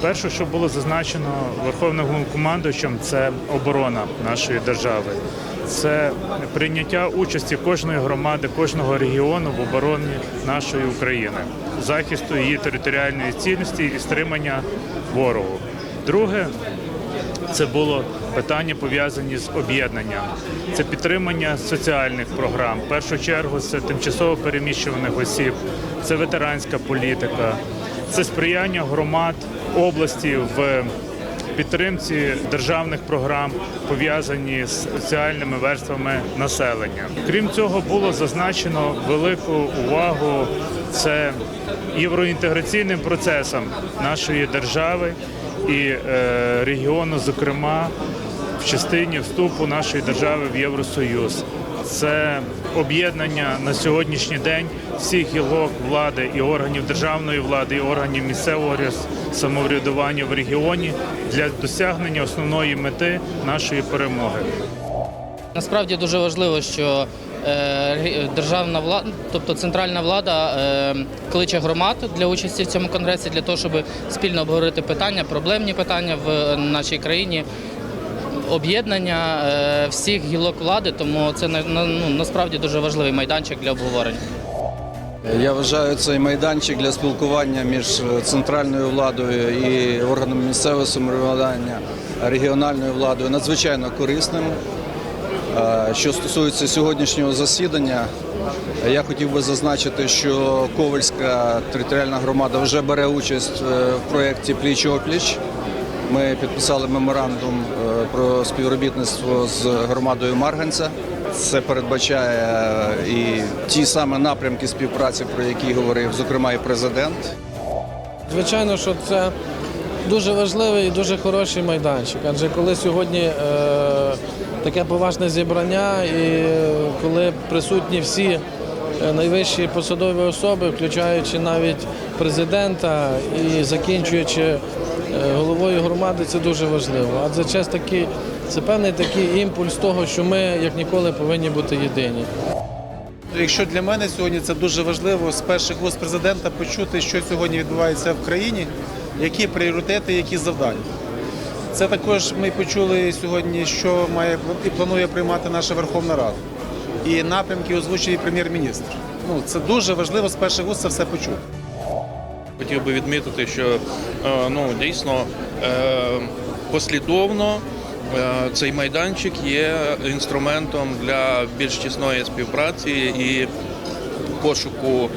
Перше, що було зазначено Верховним Головнокомандуючим, це оборона нашої держави. Це прийняття участі кожної громади, кожного регіону в обороні нашої України, захисту її територіальної цілісності і стримання ворогу. Друге, це було питання пов'язані з об'єднанням. Це підтримання соціальних програм. В першу чергу це тимчасово переміщуваних осіб, це ветеранська політика, це сприяння громад області в підтримці державних програм, пов'язані з соціальними верствами населення. Крім цього, було зазначено велику увагу це євроінтеграційним процесам нашої держави і е, регіону, зокрема в частині вступу нашої держави в Євросоюз. Це об'єднання на сьогоднішній день всіх гілок влади і органів державної влади, і органів місцевого самоврядування в регіоні для досягнення основної мети нашої перемоги. Насправді дуже важливо, що е, державна влада, тобто центральна влада, е, кличе громад для участі в цьому конгресі для того, щоб спільно обговорити питання, проблемні питання в нашій країні, об'єднання е, всіх гілок влади. Тому це ну, насправді дуже важливий майданчик для обговорення. Я вважаю цей майданчик для спілкування між е, центральною владою і органами місцевого самоврядування, регіональною владою надзвичайно корисним. Е, Що стосується сьогоднішнього засідання, я хотів би зазначити, що Ковальська територіальна громада вже бере участь в проєкті Пліч опліч. Ми підписали меморандум е, про співробітництво з громадою Марганця. Це передбачає е, і ті саме напрямки співпраці, про які говорив, зокрема, і президент. Звичайно, що це дуже важливий і дуже хороший майданчик. Адже коли сьогодні е, таке поважне зібрання, і е, коли присутні всі найвищі посадові особи, включаючи навіть президента і закінчуючи е, головою громади, це дуже важливо. Адже час такий, це певний такий імпульс того, що ми як ніколи повинні бути єдині. Якщо для мене сьогодні це дуже важливо з перших вуст президента почути, що сьогодні відбувається в країні, які пріоритети, які завдання. Це також ми почули сьогодні, що має і планує приймати наша Верховна Рада. І напрямки озвучує прем'єр-міністр. Ну це дуже важливо з перших вуст це все почути. Хотів би відмітити, що е, ну дійсно е, послідовно е, цей майданчик є інструментом для більш тісної співпраці і пошуку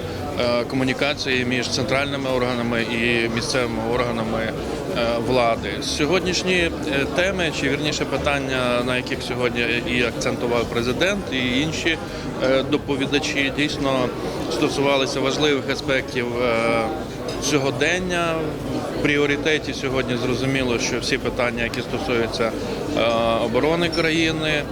комунікації між центральними органами і місцевими органами е, влади. Сьогоднішні е, теми, чи вірніше питання, на яких сьогодні і акцентував президент, і інші е, доповідачі, дійсно стосувалися важливих аспектів е, сьогодення. В пріоритеті сьогодні зрозуміло, що всі питання, які стосуються е, оборони країни, е,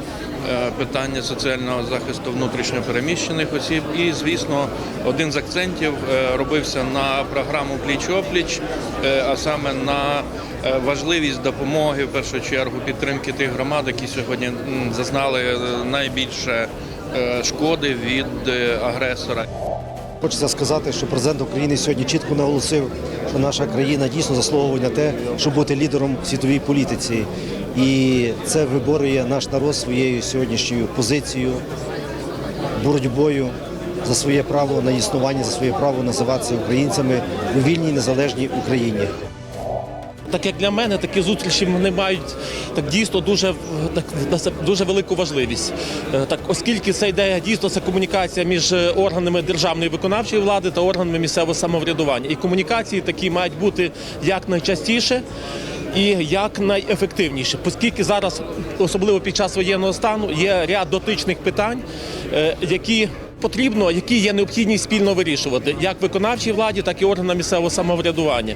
питання соціального захисту внутрішньо переміщених осіб. І, звісно, один з акцентів е, робився на програму Пліч-опліч, е, а саме на е, важливість допомоги в першу чергу підтримки тих громад, які сьогодні зазнали е, найбільше е, шкоди від е, агресора. Хочеться сказати, що президент України сьогодні чітко наголосив, що наша країна дійсно заслуговує на те, щоб бути лідером в світовій політиці. І це виборює наш народ своєю сьогоднішньою позицією, боротьбою за своє право на існування, за своє право називатися українцями у вільній незалежній Україні. Так як для мене такі зустрічі вони мають так дійсно дуже так, дуже велику важливість. Е, Так, оскільки це йде дійсно це комунікація між е, органами державної виконавчої влади та органами місцевого самоврядування. І комунікації такі мають бути якнайчастіше і якнайефективніше, оскільки зараз, особливо під час воєнного стану, є ряд дотичних питань, е, які потрібно, які є необхідність спільно вирішувати, як виконавчій владі, так і органам місцевого самоврядування.